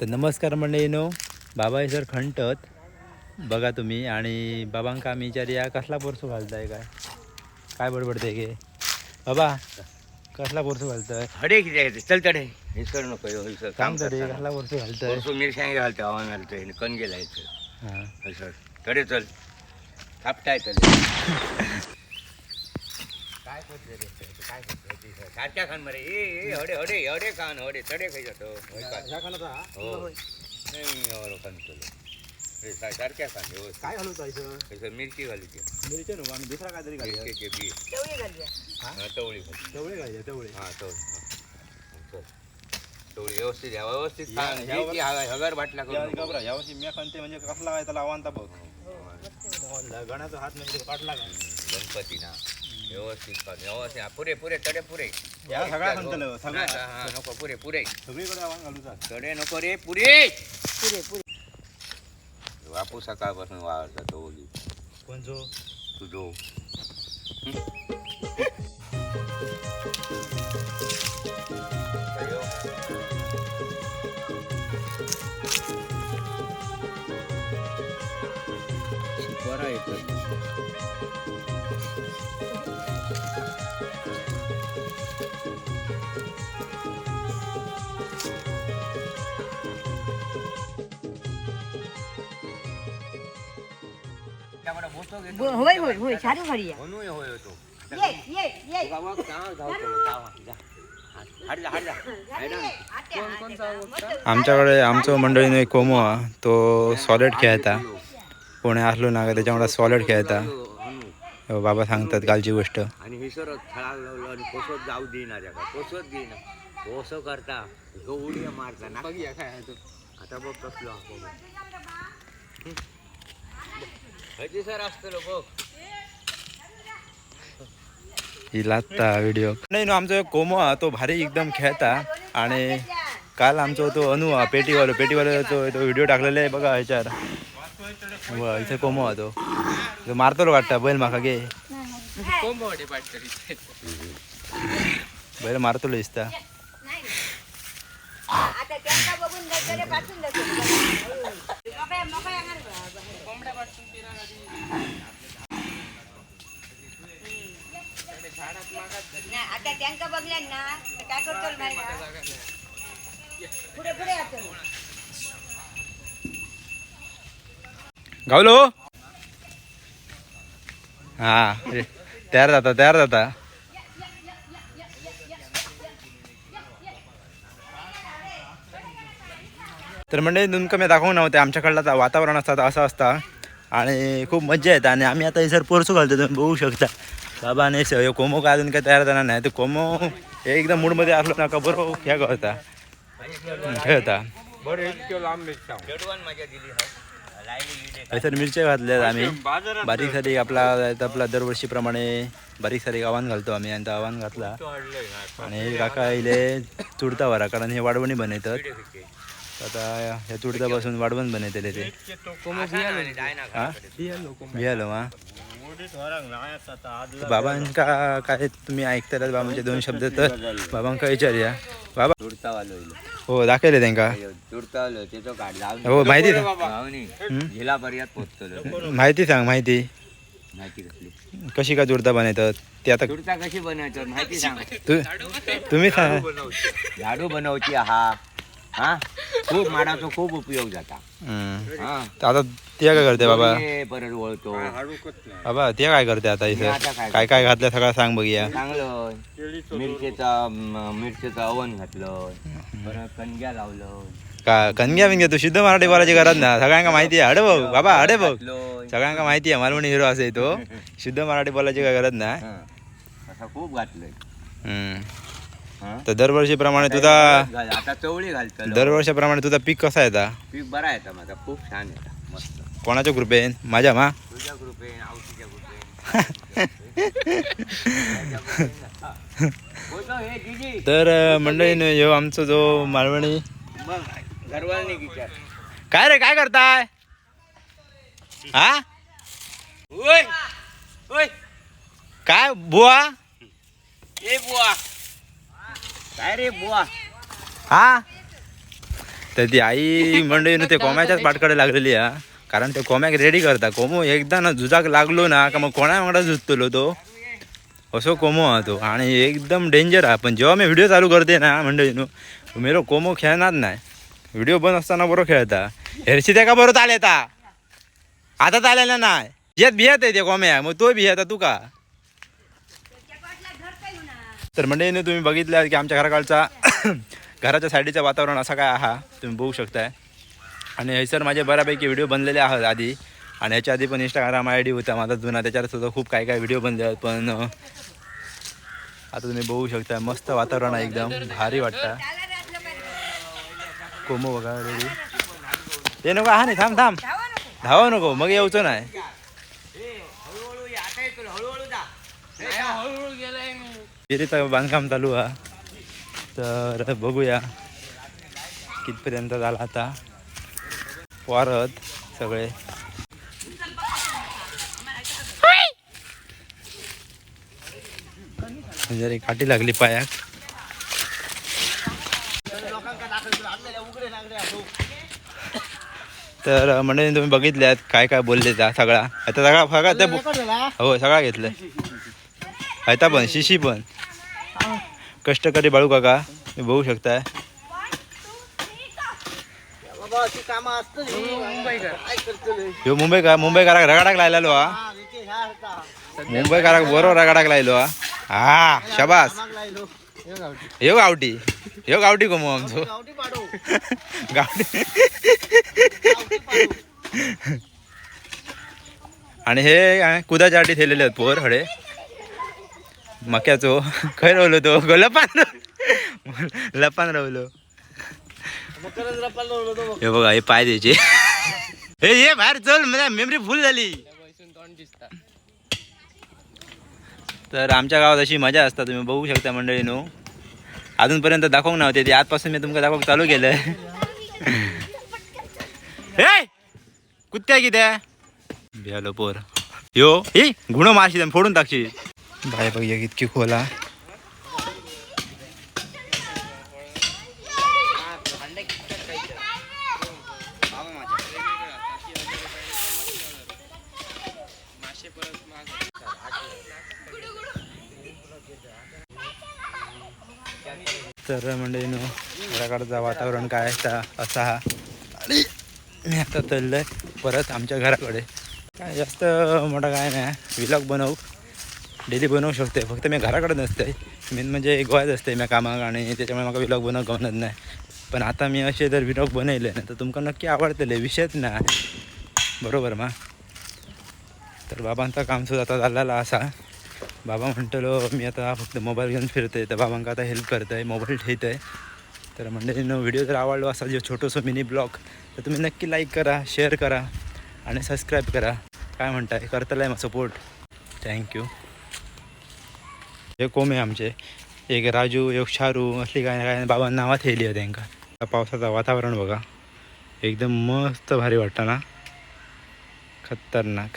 तर नमस्कार मंडळीनो बाबा हे सर खंटत. बघा तुम्ही आणि बाबांका आम्ही विचारूया कसला पोरसो घालताय काय? काय बडबडते गे? बाबा कसला पोरसो घालताय? हडे किती आहे चल तडे. हे सर नको ह्यो, सर काम तरी कसला पोरसो घालताय? परसू मिरसांगे घालतो हवान घालतो कण गेला हां हे. सर तडे चल. थापटाय चल काय करते रे ते? काय ते? सारख्या खान मरे. ए ए हडे हडे हडे खान हडे तडे खाई जातो. होय का? हो. नाही एवढं खान तुला हे सा- सारख्या खान व्यवस्थित काय घालू हे सर मिरची घालू ती मिरची नको आम्ही दुसरा काहीतरी मिरचीचे बी. हा, तवळी घाल. तेवढे घालूया तेवढे हा तवळी हा. तवळी व्यवस्थित व्यवस्थित खा. या- जी ती हगा- हगार बाटला करू नको. घबरा. यावर्षी मी खानते म्हणजे कसला आहे त्याला बघ. गणाचा हात म्हणजे का? गणपती ना व्यवस्थित कर व्यवस्थित. हा, पुरे पुरे तडे पुरे. या सगळ्या खंतलं, सगळ्या. हा, हा, नको पुरे पुरे. सगळीकडे आव्हान घालूचा तडे नको रे पुरे. बापू सकाळपासून वावरता तो ओली. कोण जो? तुझो बरा येतो होय होय होय सारू करूया म्हणून होय होतो ये ये ये गावात गाव धावतो गावा जा हाडला हाडला आमच्याकडे आमचं मंडळीनं एक कोमो हा तो सॉलिड खेळता कोणी असलो ना का त्याच्यामुळे सॉलिड खेळता हो, बाबा सांगतात कालची गोष्ट आणि हिसर थळाक लावलो आणि कोसत जाऊ देईना त्याका कोसत देईना कोसो करता तो उडी मारता ना बघूया काय आता बघ कसलो हजी सर असतो बघ. ही लागता व्हिडिओ नाही ना आमचा एक कोमो हा तो भारी एकदम खेळता. आणि काल आमचा तो अनु हा पेटीवालो पेटीवालो तो तो व्हिडिओ टाकलेला आहे बघा ह्याच्यावर. व इथे कोमो हा तो. तो मारतो वाटता बैल माका घे. बैल मारतो दिसता आता त्यांना बघून नजरे पाठवून देतो मोकळ्या नाही, आता त्यांका बघल्या ना तर काय करतो माहिती पुढे पुढे येतो गावलो? हा तयार जाता तयार जाता. तर म्हणजे तुमका मी दाखवून नव्हते आमच्याकडलं वातावरण असतात असं असतं. आणि खूप मज्जा येते. आणि आम्ही आता सर पोरसू घालतो तुम्ही बघू शकता. बाबा नाही सर कोमो काय अजून काय तयार झाला नाही. तर कोमो हे एकदम मूडमध्ये असलो ना का बरोबर हो, ह्या होता खेळता. सर मिरच्या घातल्यात आम्ही. बारीक सारीक आपला आपला दरवर्षीप्रमाणे बारीक सारीक आव्हान घालतो आम्ही. आणि तो आव्हान घातला. आणि काका इले चुडता वरा कारण हे वाडवणी बनवतात. आता ह्या चुडतापासून वाडवण बनवतले ते हा? बियालो हा? तर बाबांका काय तुम्ही ऐकताय बाबांचे दोन शब्द तर. बाबांका विचारूया बाबा तुडता हो दाखवले त्यांका. तुडता हो माहिती माहिती सांग माहिती. कशी का चुडता बनवतात? ते आता तुडता कशी बनवायचं माहिती सांग. तू तुम्ही सांग. झाडू बनवची हा हा? खूप माडाचा खूप उपयोग जाता. हम्म. हा. आता ते काय करते बाबा? हे परत वळतो बाबा ते काय करते आता इथं? काय काय काय घातलं सगळं सांग बघूया चांगलं मिरचेचा मिरचेचं अवन घातलं. परत कणग्या लावलं. का कन्या बिनग्या तू शुद्ध मराठी बोलायची गरज ना? सगळ्यांका माहिती आहे. अडे भाऊ बाबा अडे भाऊ घातलं. सगळ्यांका माहिती आहे मालवणी हिरो असे तो. शुद्ध मराठी बोलायची काय गरज हा. असं खूप घातलंय. हम्म. तर दरवर्षीप्रमाणे तुझा घाल- आता चवळी घालतं दरवर्षीप्रमाणे तुझा पीक कसा येता पीक बरा येतं माझा खूप छान येतं मस्त. कोणाच्या कृपेन माझ्या मा? तुझ्या बोलतो हे दीदी? तर अं, मंडळीनं ह्यो आमचा जो मालवणी मग घरवाल्यांनी विचार. काय रे काय करताय? हा? ओय ओय. काय बुवा? ए बुवा. काय रे बुवा. हा? तर ती आई मंडळीनं ते कोम्याच्याच पाटकडे लागलेली हा. कारण ते कोंब्याक रेडी करता. कोमो एकदा ना झुजाक लागलो ना का मग कोणा वांगडा झुजतलो तो? असो कोमो हा तो. आणि एकदम डेंजर हा. पण जेव्हा मी व्हिडिओ चालू करते ना मंडळीनो मेरो कोमो खेळणार नाही. व्हिडिओ बंद असताना बरो खेळता. हेरशी त्या का बरोबर चालेता आता चालेला नाही. येत भियत आहे ते कोम्या. मग तो भियता तू का? तर मंडळीने तुम्ही बघितलं की आमच्या घराकडचा घराच्या साईडीचं वातावरण असं काय आहा तुम्ही बघू शकताय. आणि हैसर माझे बऱ्यापैकी व्हिडिओ बनलेले आहात आधी. आणि ह्याच्या आधी पण इंस्टाग्राम आय डी होता माझा जुना त्याच्यावर सुद्धा खूप काय काय व्हिडिओ बनले आहेत पण आता तुम्ही बघू शकता मस्त वातावरण आहे एकदम भारी वाटतं. कोमो बघा रेडी ते नको हा नाही थांब थांब. धावा नको मग यायचं नाही हळूहळू ये, आता येतो हळूहळू जा विहिरीचं बांधकाम चालू आहे तर बघूया कितपर्यंत झाला आता वारत सगळे जरी काठी लागली पायाक तर म्हणजे तुम्ही बघितल्यात काय काय बोलले त्या सगळा आता सगळा सगळा ते हो सगळा घेतलंय हायता पण शिशी पण. कष्टकरी बाळू काका मी बघू शकताय. ह्यो मुंबईकार मुंबईकाराक रगाडाक लायलेलो हा. मुंबईकाराक बरोबर रगाडाक लायलो हा. हा शबास. ह्यो गावठी. ह्यो गावठी मग आमचो. गावठी. आणि हे कुदाच्या आटी थेलेले आहेत पोर हडे. मक्याचो. खंय रवलो तो? गो लपान लपान रवलो. हे बघा हे पाय द्यायचे. हे ये बाहेर चल म्हणजे मेमरी फुल झाली. तर आमच्या गावात अशी मजा असता तुम्ही बघू शकता मंडळीनो. अजूनपर्यंत दाखवू नव्हते ते आजपासून मी तुमका दाखवूक चालू केलंय हे कुत्त्या कित्या? भियालो पोर. यो हे गुण मारशी फोडून टाकशी बाय बघ इतकी खोला तर म्हणजे घराकडचं वातावरण काय असता असा हा. आणि मी आता चाललोय परत आमच्या घराकडे. काय जास्त मोठा काय नाही विलॉग बनवू. डेली बनवू शकते फक्त मी घराकडे नसते मेन म्हणजे गोव्यात असते मी कामाक आणि त्याच्यामुळे मला विलॉग बनवू गमत नाही. पण आता मी असे जर विलॉग बनवले ना तर तुमका नक्की आवडतले विषयच नाही. बरोबर मा? तर बाबांचा काम सुद्धा आता झालेला असा. बाबा म्हणतलो मी आता फक्त मोबाईल घेऊन फिरतोय. तर बाबांक आता हेल्प करतंय मोबाईल ठेवत आहे तर म्हणजे व्हिडिओ जर आवडलो असा जो छोटंसं मिनी ब्लॉग तर तुम्ही नक्की लाईक करा शेअर करा आणि सबस्क्राईब करा. काय म्हणताय? करतलाय मग सपोर्ट थँक्यू हे कोंबे आमचे. एक राजू एक शारू असली काय ना काय बाबा नावात ठेवली आहे त्यांका. पावसाचं वातावरण बघा. एकदम मस्त भारी वाटतं ना. खतरनाक.